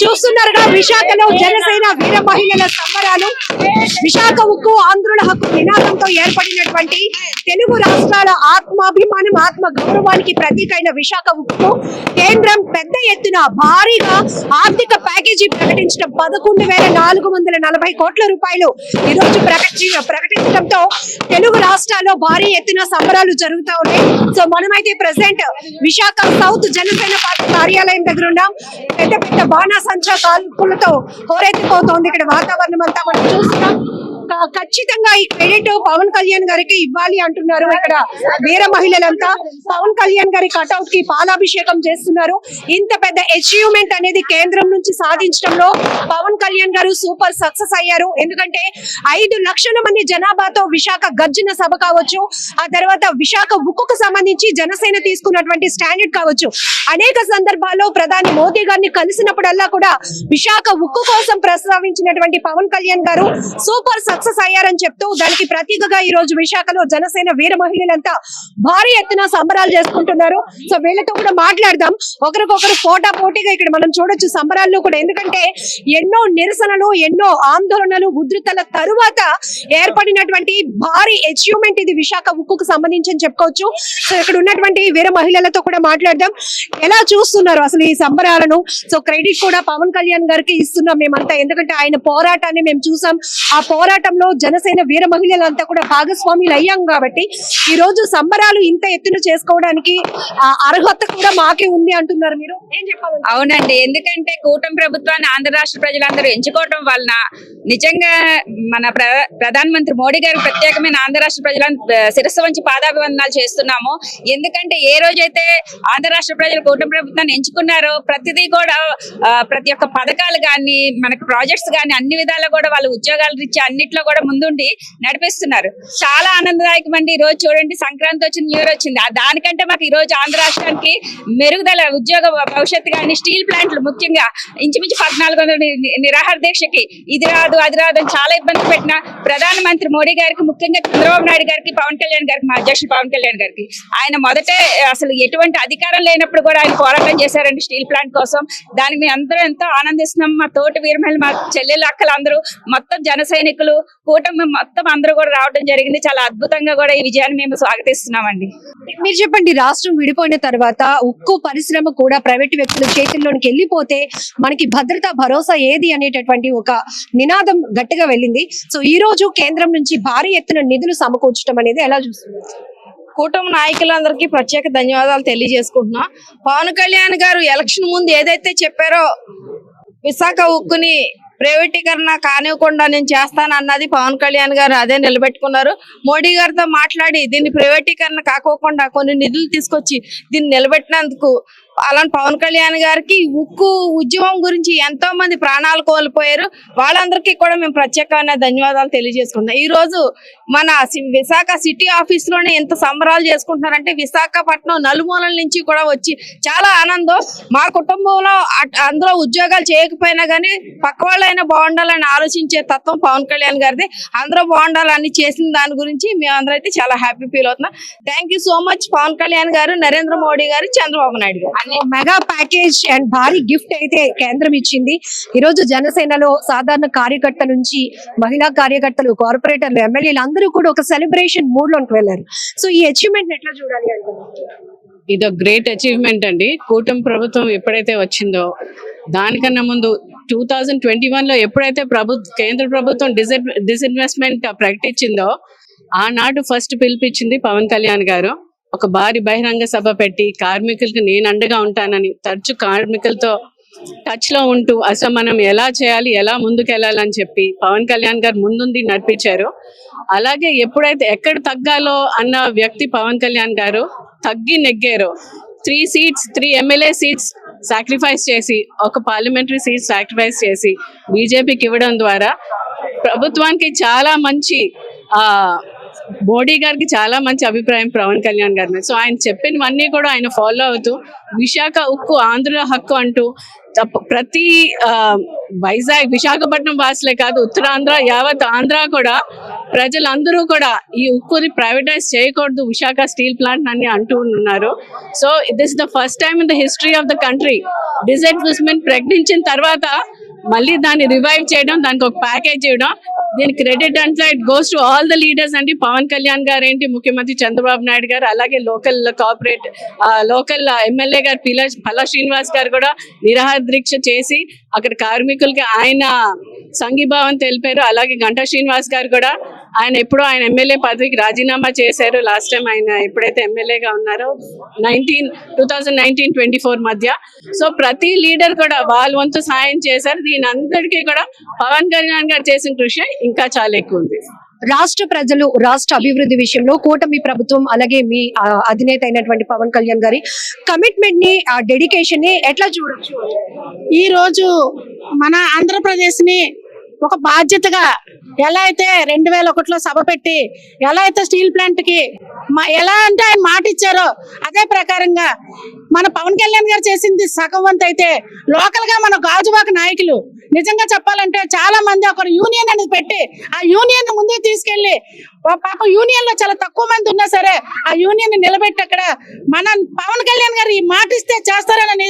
చూస్తున్నారుగా విశాఖలో జనసేన వీర మహిళల సంబరాలు. విశాఖ ఉక్కు ఆంధ్రుల హక్కు నినాదంతో ఏర్పడినటువంటి తెలుగు రాష్ట్రాల ఆత్మాభిమానం ఆత్మ గౌరవానికి ప్రతీకైన విశాఖ ఉక్కు. కేంద్రం పెద్ద ఎత్తున భారీగా ఆర్థిక ప్యాకేజీ ప్రకటించడం పదకొండు వేల నాలుగు వందల నలభై కోట్ల రూపాయలు ఈ రోజు ప్రకటి ప్రకటించడంతో తెలుగు రాష్ట్రాల్లో భారీ ఎత్తున సంబరాలు జరుగుతూ ఉన్నాయి. సో మనమైతే present Visakha south Janasena party కార్యాలయం దగ్గర ఉన్నాం. పెద్ద పెద్ద బాణాసంచా కాల్పులతో హోరెత్తిపోతోంది ఇక్కడ వాతావరణం అంతా. మనం చూస్తున్నాం. ఖచ్చితంగా ఈ క్రెడిట్ పవన్ కళ్యాణ్ గారికి ఇవ్వాలి అంటున్నారు ఇక్కడ వీర మహిళలంతా. పవన్ కళ్యాణ్ గారి కటౌట్కి పాలాభిషేకం చేస్తున్నారు. ఇంత పెద్ద అచీవ్మెంట్ అనేది కేంద్రం నుంచి సాధించడంలో పవన్ కళ్యాణ్ గారు సూపర్ సక్సెస్ అయ్యారు. ఎందుకంటే ఐదు లక్షల మంది జనాభాతో విశాఖ గర్జన సభ కావచ్చు ఆ తర్వాత విశాఖ ఉక్కుకు సంబంధించి జనసేన తీసుకున్నటువంటి స్టాండర్డ్ కావచ్చు. అనేక సందర్భాల్లో ప్రధాని మోదీ గారిని కలిసినప్పుడల్లా కూడా విశాఖ ఉక్కు కోసం ప్రస్తావించినటువంటి పవన్ కళ్యాణ్ గారు సూపర్ సక్సెస్ అయ్యారని చెప్తూ దానికి ప్రతీకగా ఈ రోజు విశాఖలో జనసేన వీర మహిళలంతా భారీ ఎత్తున సంబరాలు చేసుకుంటున్నారు. సో వీళ్ళతో కూడా మాట్లాడదాం. ఒకరికొకరు పోటా పోటీగా ఇక్కడ మనం చూడొచ్చు సంబరాల్లో కూడా. ఎందుకంటే ఎన్నో నిరసనలు ఎన్నో ఆందోళనలు ఉధృతల తరువాత ఏర్పడినటువంటి భారీ అచీవ్మెంట్ ఇది విశాఖ ఉక్కుకు సంబంధించి అని చెప్పుకోవచ్చు. సో ఇక్కడ ఉన్నటువంటి వీర మహిళలతో కూడా మాట్లాడదాం. ఎలా చూస్తున్నారు అసలు ఈ సంబరాలను? సో క్రెడిట్ కూడా పవన్ కళ్యాణ్ గారికి ఇస్తున్నాం మేమంతా. ఎందుకంటే ఆయన పోరాటాన్ని మేము చూసాం. ఆ పోరాటం పోరాటంలో జనసేన వీర మహిళలంతా కూడా భాగస్వాములు అయ్యాం కాబట్టి ఈ రోజు సంబరాలు ఇంత ఎత్తున చేసుకోవడానికి ఆ అర్హత కూడా మాకే ఉంది అంటున్నారు మీరు. ఏం చెప్పాలి అవునండి. ఎందుకంటే కూటమి ప్రభుత్వాన్ని ఆంధ్ర రాష్ట్ర ప్రజలందరూ ఎంచుకోవటం వలన నిజంగా మన ప్ర ప్రధానమంత్రి మోడీ గారు ప్రత్యేకమైన ఆంధ్ర రాష్ట్ర ప్రజలను శిరస్సు వంచి పాదాభివందనాలు చేస్తున్నాము. ఎందుకంటే ఏ రోజైతే ఆంధ్ర రాష్ట్ర ప్రజలు కూటమి ప్రభుత్వాన్ని ఎంచుకున్నారో ప్రతిదీ కూడా ప్రతి ఒక్క పథకాలు కానీ మనకు ప్రాజెక్ట్స్ కానీ అన్ని విధాలు కూడా వాళ్ళు ఉద్యోగాలు ఇచ్చి అన్నిట్లో కూడా ముందుండి నడిపిస్తున్నారు. చాలా ఆనందదాయకం అండి ఈ రోజు చూడండి సంక్రాంతి వచ్చింది న్యూ ఇయర్ వచ్చింది. దానికంటే మాకు ఈ రోజు ఆంధ్ర రాష్ట్రానికి మెరుగుదల ఉద్యోగ భవిష్యత్తు కానీ స్టీల్ ప్లాంట్లు ముఖ్యంగా ఇంచుమించు పద్నాలుగు వందల నిరాహార దీక్షకి ఇది రాదు అది రాదు అని చాలా ఇబ్బంది పెట్టిన ప్రధానమంత్రి మోడీ గారికి ముఖ్యంగా చంద్రబాబు నాయుడు గారికి పవన్ కళ్యాణ్ గారికి మా అధ్యక్షుడు పవన్ కళ్యాణ్ గారికి. ఆయన మొదటే అసలు ఎటువంటి అధికారం లేనప్పుడు కూడా ఆయన పోరాటం చేశారండి స్టీల్ ప్లాంట్ కోసం. దానికి మేము అందరూ ఎంతో ఆనందిస్తున్నాం. మా తోటి వీరమహిళ మా చెల్లెలు అక్కలు అందరూ మొత్తం జన సైనికులు కూటమి మొత్తం అందరూ కూడా రావడం జరిగింది. చాలా అద్భుతంగా కూడా ఈ విజయాన్ని మేము స్వాగతిస్తున్నామండి. మీరు చెప్పండి రాష్ట్రం విడిపోయిన తర్వాత ఉక్కు పరిశ్రమ కూడా ప్రైవేట్ వ్యక్తుల చేతుల్లోనికి వెళ్ళిపోతే మనకి భద్రత భరోసా ఏది అనేటటువంటి ఒక నినాదం గట్టిగా వెళ్ళింది. సో ఈ రోజు కేంద్రం నుంచి భారీ ఎత్తున నిధులు సమకూర్చడం అనేది ఎలా చూస్తున్నారు? కూటమి నాయకులందరికీ ప్రత్యేక ధన్యవాదాలు తెలియజేసుకుంటున్నా. పవన్ కళ్యాణ్ గారు ఎలక్షన్ ముందు ఏదైతే చెప్పారో విశాఖ ఉక్కుని ప్రైవేటీకరణ కానివ్వకుండా నేను చేస్తాను అన్నది పవన్ కళ్యాణ్ గారు అదే నిలబెట్టుకున్నారు. మోడీ గారితో మాట్లాడి దీన్ని ప్రైవేటీకరణ కాకోకుండా కొన్ని నిధులు తీసుకొచ్చి దీన్ని నిలబెట్టినందుకు అలాంటి పవన్ కళ్యాణ్ గారికి ఉక్కు ఉద్యమం గురించి ఎంతో మంది ప్రాణాలు కోల్పోయారు. వాళ్ళందరికీ కూడా మేము ప్రత్యేకమైన ధన్యవాదాలు తెలియజేసుకుంటాం ఈ రోజు మన సి- విశాఖ సిటీ ఆఫీస్లోనే ఎంత సంబరాలు చేసుకుంటున్నారంటే విశాఖపట్నం నలుమూలల నుంచి కూడా వచ్చి చాలా ఆనందం. మా కుటుంబంలో అట్- అందులో ఉద్యోగాలు చేయకపోయినా కానీ పక్క వాళ్ళైనా బాగుండాలని ఆలోచించే తత్వం పవన్ కళ్యాణ్ గారిది. అందరూ బాగుండాలని చేసిన దాని గురించి మేమందరం అయితే చాలా హ్యాపీ ఫీల్ అవుతున్నాం. Thank you so much Pawan Kalyan గారు నరేంద్ర మోడీ గారు చంద్రబాబు నాయుడు గారు. మెగా ప్యాకేజ్ అండ్ భారీ గిఫ్ట్ అయితే కేంద్రం ఇచ్చింది. ఈ రోజు జనసేనలో సాధారణ కార్యకర్త నుంచి మహిళా కార్యకర్తలు కార్పొరేటర్లు ఎమ్మెల్యేలు అందరూ కూడా ఒక సెలబ్రేషన్ మూడ్లోకి వెళ్ళారు. సో ఈ అచీవ్మెంట్ ఎట్లా చూడాలి అంటే ఇది గ్రేట్ అచీవ్మెంట్ అండి. కూటమి ప్రభుత్వం ఎప్పుడైతే వచ్చిందో దానికన్నా ముందు టూ థౌజండ్ ట్వంటీ వన్లో ఎప్పుడైతే ప్రభుత్వ కేంద్ర ప్రభుత్వం డిసెడ్ డిస్ఇన్వెస్ట్మెంట్ ప్రకటించిందో ఆనాడు ఫస్ట్ పిలిపించింది పవన్ కళ్యాణ్ గారు. ఒక భారీ బహిరంగ సభ పెట్టి కార్మికులకు నేను అండగా ఉంటానని తరచు కార్మికులతో టచ్లో ఉంటూ అసలు మనం ఎలా చేయాలి ఎలా ముందుకు వెళ్ళాలని చెప్పి పవన్ కళ్యాణ్ గారు ముందుండి నడిపించారు. అలాగే ఎప్పుడైతే ఎక్కడ తగ్గాలో అన్న వ్యక్తి పవన్ కళ్యాణ్ గారు తగ్గి నెగ్గారు. Three seats three MLA seats sacrifice చేసి ఒక పార్లమెంటరీ సీట్ సాక్రిఫైస్ చేసి బీజేపీకి ఇవ్వడం ద్వారా ప్రభుత్వానికి చాలా మంచి ఆ మోడీ గారికి చాలా మంచి అభిప్రాయం పవన్ కళ్యాణ్ గారి మీద. సో ఆయన చెప్పినవన్నీ కూడా ఆయన ఫాలో అవుతూ విశాఖ ఉక్కు ఆంధ్ర హక్కు అంటూ ప్రతి వైజాగ్ విశాఖపట్నం వాసులే కాదు ఉత్తరాంధ్ర యావత్ ఆంధ్ర కూడా ప్రజలందరూ కూడా ఈ ఉక్కుని ప్రైవేటైజ్ చేయకూడదు విశాఖ స్టీల్ ప్లాంట్ అని అంటూ ఉన్నారు. So this the first time in the history of the country disinvestment ప్రకటించిన తర్వాత మళ్ళీ దాన్ని రివైవ్ చేయడం దానికి ఒక ప్యాకేజ్ చేయడం దీని క్రెడిట్ అంటే it goes to all the leaders అండి. పవన్ కళ్యాణ్ గారు ఏంటి ముఖ్యమంత్రి చంద్రబాబు నాయుడు గారు అలాగే లోకల్ కార్పొరేట్ లోకల్ ఎమ్మెల్యే గారు పిల్ల పల్లా శ్రీనివాస్ గారు కూడా నిరాహార దీక్ష చేసి అక్కడ కార్మికులకి ఆయన సంఘీభావం తెలిపారు. అలాగే గంటా శ్రీనివాస్ గారు కూడా ఆయన ఎప్పుడో ఆయన ఎమ్మెల్యే పదవికి రాజీనామా చేశారు. లాస్ట్ టైం ఆయన ఎప్పుడైతే ఎమ్మెల్యేగా ఉన్నారో nineteen two thousand nineteen twenty four మధ్య. సో ప్రతి లీడర్ కూడా వాళ్ళ వంతు సాయం చేశారు. దీని అందరికీ కూడా పవన్ కళ్యాణ్ గారు చేసిన కృషి ఇంకా చాలా ఎక్కువ ఉంది. రాష్ట్ర ప్రజలు రాష్ట్ర అభివృద్ధి విషయంలో కూటమి ప్రభుత్వం అలాగే మీ అధినేత అయినటువంటి పవన్ కళ్యాణ్ గారి కమిట్మెంట్ని ఆ డెడికేషన్ని ఎట్లా చూడొచ్చు? ఈ రోజు మన ఆంధ్రప్రదేశ్ని ఒక బాధ్యతగా ఎలా అయితే రెండు వేల ఒకటిలో సభ పెట్టి ఎలా అయితే స్టీల్ ప్లాంట్కి ఎలా అంటే ఆయన మాట ఇచ్చారో అదే ప్రకారంగా మన పవన్ కళ్యాణ్ గారు చేసింది సగం వంతు అయితే లోకల్గా మన గాజువాక నాయకులు నిజంగా చెప్పాలంటే చాలా మంది ఒక యూనియన్ అనేది పెట్టి ఆ యూనియన్ ముందే తీసుకెళ్ళి పాప యూనియన్లో చాలా తక్కువ మంది ఉన్నా సరే ఆ యూనియన్ని నిలబెట్టి అక్కడ మన పవన్ కళ్యాణ్ గారు ఈ మాట ఇస్తే చేస్తారని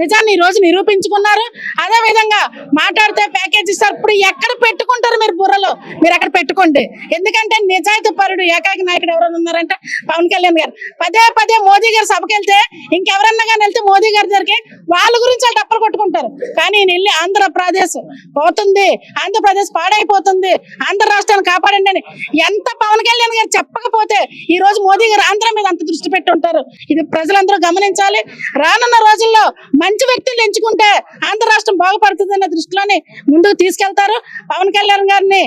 నిజాన్ని ఈ రోజు నిరూపించుకున్నారు. అదే విధంగా మాట్లాడితే ప్యాకేజ్ ఇస్తారు. ఇప్పుడు ఎక్కడ పెట్టుకుంటారు మీరు బుర్రలో? మీరు అక్కడ పెట్టుకోండి. ఎందుకంటే నిజాయితీ పరుడు ఏకాకి నాయకుడు ఎవరైనా ఉన్నారంటే పవన్ కళ్యాణ్ గారు. పదే పదే మోదీ గారు సభకి వెళ్తే ఇంకెవరన్నా కానీ వెళ్తే మోదీ గారి దగ్గరికి వాళ్ళ గురించి వాళ్ళు డప్పలు కొట్టుకుంటారు. కానీ నేను వెళ్ళి ఆంధ్రప్రదేశ్ పోతుంది. ఆంధ్రప్రదేశ్ పాడైపోతుంది. ఆంధ్ర రాష్ట్రాన్ని కాపాడండి అని ఎంత పవన్ కళ్యాణ్ గారు చెప్పకపోతే ఈ రోజు మోదీ గారు ఆంధ్ర మీద అంత దృష్టి పెట్టి ఉంటారు. ఇది ప్రజలందరూ గమనించాలి. రానున్న రోజుల్లో మంచి వ్యక్తులు ఎంచుకుంటే ఆంధ్ర రాష్ట్రం బాగుపడుతుంది దృష్టిలోని ముందుకు తీసుకెళ్తారు. పవన్ కళ్యాణ్ గారిని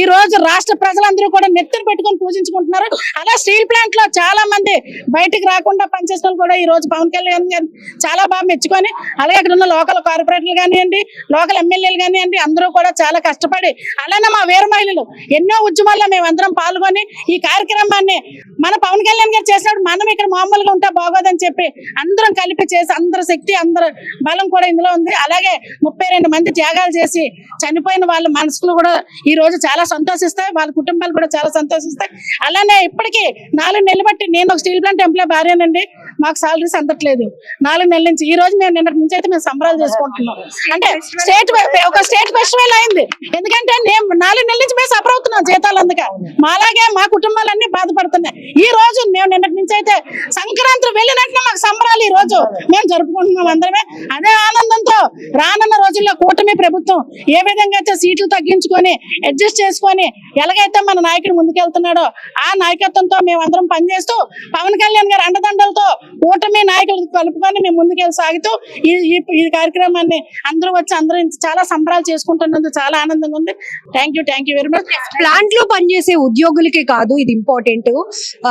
ఈ రోజు రాష్ట్ర ప్రజలందరూ కూడా నెత్తిన పెట్టుకొని పూజించుకుంటున్నారు. అలా స్టీల్ ప్లాంట్లో చాలా మంది బయటికి రాకుండా పనిచేసిన కూడా ఈ రోజు పవన్ కళ్యాణ్ గారు చాలా బాగా మెచ్చుకొని అలాగే ఇక్కడ ఉన్న లోకల్ కార్పొరేటర్లు కానివ్వండి లోకల్ ఎమ్మెల్యేలు కానివ్వండి అందరూ కూడా చాలా కష్టపడి అలానే మా వీర మహిళలు. ఎన్నో ఉద్యమాల్లో మేము అందరం పాల్గొని ఈ కార్యక్రమాన్ని మన పవన్ కళ్యాణ్ గారు చేసినప్పుడు మనం ఇక్కడ మామూలుగా ఉంటే బాగోదని చెప్పి అందరం కలిపి చేసి అందరి శక్తి అందరు బలం కూడా ఇందులో ఉంది. అలాగే ముప్పై రెండు మంది త్యాగాలు చేసి చనిపోయిన వాళ్ళ మనసులు కూడా ఈ రోజు చాలా సంతోషిస్తాయి. వాళ్ళ కుటుంబాలు కూడా చాలా సంతోషిస్తాయి. అలానే ఇప్పటికీ నాలుగు నెలలు బట్టి నేను ఒక స్టీల్ ప్లాంట్ ఎంప్లాయ్ భార్యనండి. మాకు సాలరీస్ అందట్లేదు. నాలుగు నెలల నుంచి ఈ రోజు మేము నిన్నటి నుంచి అయితే మేము సంబరాలు చేసుకుంటున్నాం. అంటే స్టేట్ ఒక స్టేట్ ఫెస్టివల్ అయింది. ఎందుకంటే నేను నాలుగు నెలల నుంచి మేము అవుతున్నాం జీతాలు అందుక. మాలాగే మా కుటుంబాలన్నీ బాధపడుతున్నాయి. ఈ రోజు మేము నిన్నటి నుంచి అయితే సంక్రాంతి వెళ్ళినట్టు మాకు సంబరాలు ఈ రోజు. మేము జరుపుకుంటున్నాం అందరమే. అదే ఆనందంతో రానున్న రోజుల్లో కూటమి ప్రభుత్వం ఏ విధంగా అయితే సీట్లు తగ్గించుకొని అడ్జస్ట్ చేసుకొని ఎలాగైతే మన నాయకుడు ముందుకెళ్తున్నాడో ఆ నాయకత్వంతో మేము అందరం పనిచేస్తూ పవన్ కళ్యాణ్ గారి అండదండలతో కూటమి నాయకులు కలుపుకొని మేము ముందుకెళ్ళి సాగుతూ ఈ ఈ- కార్యక్రమాన్ని అందరూ వచ్చి అందరూ చాలా సంబరాలు చేసుకుంటున్నందుకు చాలా ఆనందంగా ఉంది. Thank you thank you very much ప్లాంట్లో పనిచేసే ఉద్యోగులకే కాదు ఇది ఇంపార్టెంట్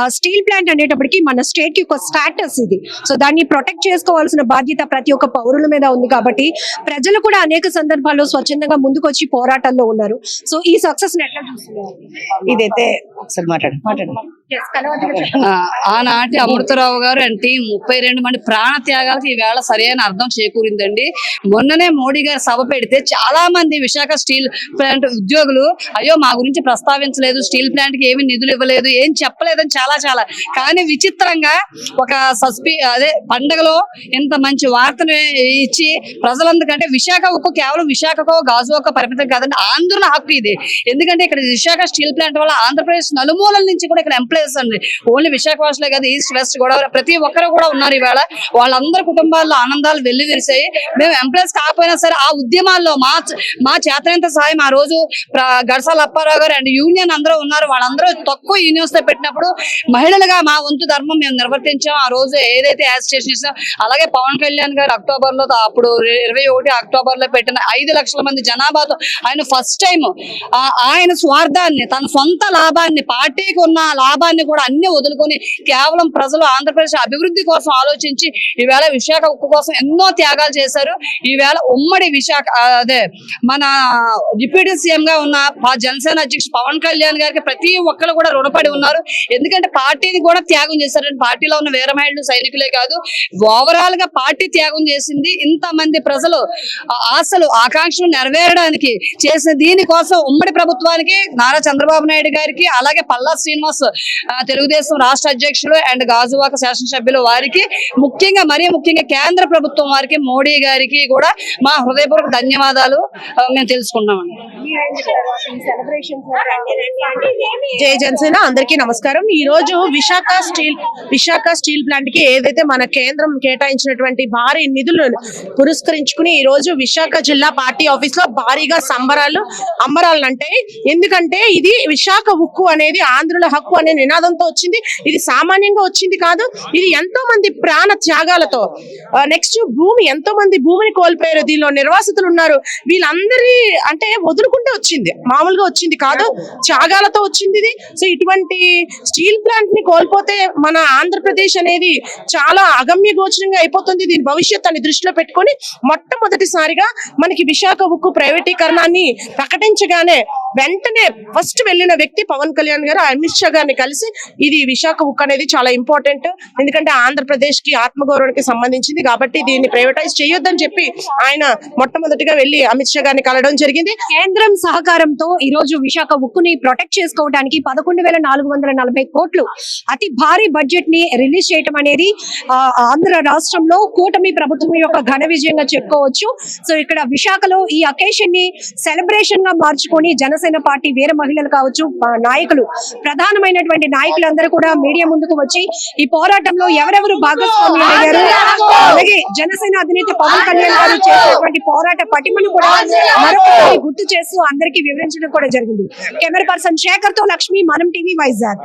స్టీల్ ప్లాంట్ అనేటప్పటికి మన స్టేట్ యొక్క స్టాటస్ ఇది. సో దాన్ని ప్రొటెక్ట్ చేసుకోవాల్సిన బాధ్యత ప్రతి ఒక్క పౌరుల మీద ఉంది కాబట్టి ప్రజలు కూడా అనేక సందర్భాల్లో స్వచ్ఛందంగా ముందుకొచ్చి పోరాటాల్లో ఉన్నారు. సో ఈ సక్సెస్ ఎట్లా చూస్తున్నారు? ఇదైతే ఒకసారి మాట్లాడు మాట్లాడు. ఆనాటి అమృతరావు గారు అంటే ముప్పై రెండు మంది ప్రాణ త్యాగాలకు ఈవేళ సరైన అర్థం చేకూరిందండి. మొన్ననే మోడీ గారు సభ పెడితే చాలా మంది విశాఖ స్టీల్ ప్లాంట్ ఉద్యోగులు అయ్యో మా గురించి ప్రస్తావించలేదు స్టీల్ ప్లాంట్కి ఏమి నిధులు ఇవ్వలేదు ఏం చెప్పలేదని చాలా చాలా. కానీ విచిత్రంగా ఒక సస్పి అదే పండగలో ఇంత మంచి వార్తను ఇచ్చి ప్రజలందుకంటే విశాఖ ఉక్కు కేవలం విశాఖకో గాజు ఒక్క పరిమితం కాదండి ఆంధ్రుల హక్కు ఇది. ఎందుకంటే ఇక్కడ విశాఖ స్టీల్ ప్లాంట్ వల్ల ఆంధ్రప్రదేశ్ నలుమూలల నుంచి కూడా ఇక్కడ ప్లేస్ అండి. ఓన్లీ విశాఖ వాసులే కాదు ఈస్ట్ వెస్ట్ గోదావరి ప్రతి ఒక్కరు కూడా ఉన్నారు ఇవాళ వాళ్ళందరి కుటుంబాల్లో ఆనందాలు వెళ్ళి విరిసాయి మేము ఎంప్లాయీస్ కాకపోయినా సరే ఆ ఉద్యమాల్లో మా మా చేతనంత సహాయం ఆ రోజు గడసాల అప్పారావు గారు అండ్ యూనియన్ అందరూ ఉన్నారు. వాళ్ళందరూ తక్కువ యూనియన్స్తో పెట్టినప్పుడు మహిళలుగా మా వంతు ధర్మం మేము నిర్వర్తించాం. ఆ రోజు ఏదైతే యాజిటేషన్ ఇస్తాం అలాగే పవన్ కళ్యాణ్ గారు అక్టోబర్లో అప్పుడు ఇరవై ఒకటి అక్టోబర్లో పెట్టిన ఐదు లక్షల మంది జనాభాతో ఆయన ఫస్ట్ టైం ఆయన స్వార్థాన్ని తన సొంత లాభాన్ని పార్టీకి ఉన్న లాభాన్ని గౌరవాన్ని కూడా అన్ని వదులుకొని కేవలం ప్రజలు ఆంధ్రప్రదేశ్ అభివృద్ధి కోసం ఆలోచించి ఈవేళ విశాఖ ఉక్కు కోసం ఎన్నో త్యాగాలు చేశారు. ఈవేళ ఉమ్మడి విశాఖ అదే మన డిప్యూటీ సీఎం గా ఉన్న జనసేన అధ్యక్షుడు పవన్ కళ్యాణ్ గారికి ప్రతి ఒక్కరు కూడా రుణపడి ఉన్నారు. ఎందుకంటే పార్టీని కూడా త్యాగం చేశారు పార్టీలో ఉన్న వీరమహిళలు సైనికులే కాదు ఓవరాల్గా పార్టీ త్యాగం చేసింది. ఇంత మంది ప్రజలు ఆశలు ఆకాంక్షలు నెరవేరడానికి చేసిన దీనికోసం ఉమ్మడి ప్రభుత్వానికి నారా చంద్రబాబు నాయుడు గారికి అలాగే పల్లా శ్రీనివాస్ తెలుగుదేశం రాష్ట్ర అధ్యక్షులు అండ్ గాజువాక శాసనసభ్యులు వారికి ముఖ్యంగా మరీ ముఖ్యంగా కేంద్ర ప్రభుత్వం వారికి మోడీ గారికి కూడా మా హృదయపూర్వక ధన్యవాదాలు. మేము తెలుసుకున్నామండి జై జనసేన అందరికీ నమస్కారం. ఈ రోజు విశాఖ స్టీల్ విశాఖ స్టీల్ ప్లాంట్కి ఏదైతే మన కేంద్రం కేటాయించినటువంటి భారీ నిధులను పురస్కరించుకుని ఈ రోజు విశాఖ జిల్లా పార్టీ ఆఫీస్లో భారీగా సంబరాలు అంబరాలు అంటే ఎందుకంటే ఇది విశాఖ ఉక్కు అనేది ఆంధ్రుల హక్కు అనే నినాదంతో వచ్చింది. ఇది సామాన్యంగా వచ్చింది కాదు. ఇది ఎంతో మంది ప్రాణ త్యాగాలతో. నెక్స్ట్ భూమి ఎంతో మంది భూమిని కోల్పోయారు. దీనిలో నిర్వాసితులు ఉన్నారు. వీళ్ళందరి అంటే వదులుకుంటే వచ్చింది. మామూలుగా వచ్చింది కాదు. త్యాగాలతో వచ్చింది ఇది. సో ఇటువంటి స్టీల్ ప్లాంట్ని కోల్పోతే మన ఆంధ్రప్రదేశ్ అనేది చాలా అగమ్య గోచరంగా అయిపోతుంది. దీని భవిష్యత్ అని దృష్టిలో పెట్టుకొని మొట్టమొదటిసారిగా మనకి విశాఖ ఉక్కు ప్రైవేటీకరణాన్ని ప్రకటించగానే వెంటనే ఫస్ట్ వెళ్ళిన వ్యక్తి పవన్ కళ్యాణ్ గారు అమిత్ షా గారిని కలిసి ఇది విశాఖ ఉక్కు అనేది చాలా ఇంపార్టెంట్ ఎందుకంటే ఆంధ్రప్రదేశ్కి ఆత్మగౌరవానికి సంబంధించింది కాబట్టి దీన్ని ప్రైవేటైజ్ చేయొద్దని చెప్పి ఆయన మొట్టమొదటిగా వెళ్ళి అమిత్ షా గారిని కలడం జరిగింది. కేంద్రం సహకారంతో ఈ రోజు విశాఖ ఉక్కుని ప్రొటెక్ట్ చేసుకోవడానికి పదకొండు వేల నాలుగు వందల నలభై కోట్లు అతి భారీ బడ్జెట్ని రిలీజ్ చేయడం అనేది ఆ, ఆంధ్ర రాష్ట్రంలో కూటమి ప్రభుత్వం యొక్క ఘన విజయంగా చెప్పుకోవచ్చు. సో ఇక్కడ విశాఖలో ఈ అకేషన్ని సెలబ్రేషన్గా మార్చుకొని జన జనసేన పార్టీ వీర మహిళలు కావచ్చు నాయకులు ప్రధానమైనటువంటి నాయకులందరూ కూడా మీడియా ముందుకు వచ్చి ఈ పోరాటంలో ఎవరెవరు భాగస్వామ్యం అయ్యారు? అలాగే జనసేన అధినేత పవన్ కళ్యాణ్ గారు చేసినటువంటి పోరాట పటిమను కూడా మరొకసారి గుర్తు చేస్తూ అందరికీ వివరించడం కూడా జరిగింది. కెమెరా పర్సన్ శేఖర్తో లక్ష్మి మనం టీవీ వైజాగ్.